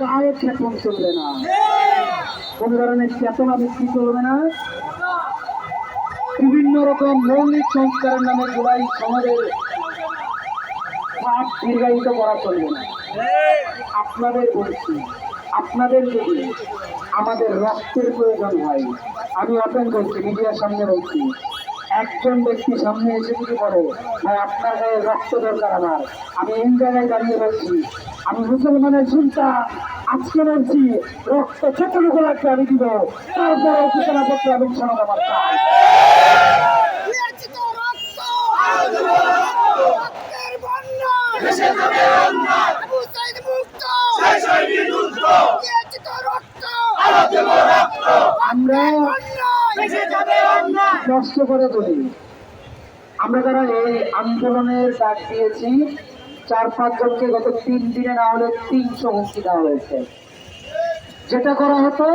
কারও ক্ষেপণ চলবে না। কোন ধরনের চেতনা বিক্রি চলবে না। বিভিন্ন রকম মৌলিক সংস্কারের নামে জুলাই সমাজের ভাব দীর্ঘায়িত করা চলবে না। আপনাদের বলছি, আপনাদের যদি আমাদের রক্তের প্রয়োজন হয়, আমি ওপেন করছি, মিডিয়ার সামনে বলছি, একজন ব্যক্তি সামনে এসে যদি বলে, ভাই, আপনার গায়ে রক্ত দরকার আমার। আমি এই জায়গায় দাঁড়িয়ে বলছি, আমি মুসলমানের সন্তান আজকে বলছি রক্ত যতটুকু লাগবে আমি দিব। তারপরে ঘোষণাপত্র আমি সনদ আমার কষ্ট করে বলি। আমরা যারা এই আন্দোলনের ডাক দিয়েছি চার পাঁচজনকে গত তিন দিনে না হলে তিনশো হুমকি দেওয়া হয়েছে। যেটা করা হতো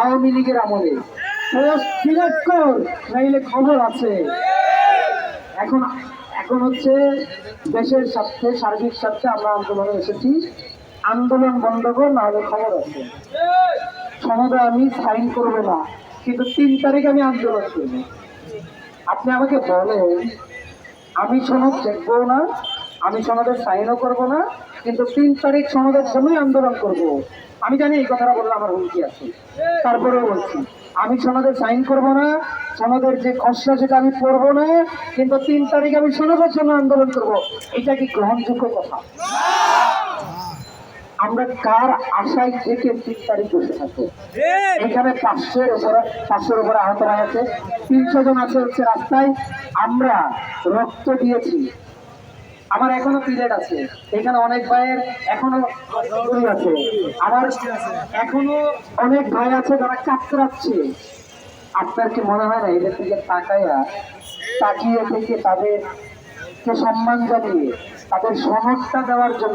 আওয়ামী লীগের আমলে। নাইলে খবর আছে। এখন এখন হচ্ছে দেশের স্বার্থে, সার্বিক স্বার্থে আমরা আন্দোলনে এসেছি। আন্দোলন বন্ধ কর না হলে খবর আছে। সনদে আমি সাইন করব না, কিন্তু তিন তারিখ আমি আন্দোলন করব। আপনি আমাকে বলেন, আমি সনদ দেখব না আমি সনদে সাইনও করব না কিন্তু তিন তারিখ সনদের জন্যই আন্দোলন করব। আমি জানি এই কথাটা বললে আমার হুমকি আছে। তারপরেও বলছি আমি সনদে সাইন করব না সনদের যে খসড়া সেটা আমি পড়ব না কিন্তু তিন তারিখ আমি সনদের জন্য আন্দোলন করব। এটা কি গ্রহণযোগ্য কথা? আমরা কার আশায় থেকে তিন তারিখ বসে থাকব? এখানে পাঁচশোর উপরে পাঁচশোর উপরে আহত হয়ে আছে। তিনশো জন আছে হচ্ছে রাস্তায়। আমরা রক্ত দিয়েছি। আমার এখনও পিরিয়ড আছে। এখানে অনেক ভাইয়ের এখনও আছে। আমার এখনও অনেক ভাই আছে যারা কাতরাচ্ছে। আপনার কি মনে হয় না, এদের থেকে তাকাইয়া তাকিয়ে থেকে তাদেরকে সম্মান জানিয়ে, তাদের সমস্যা দেওয়ার জন্য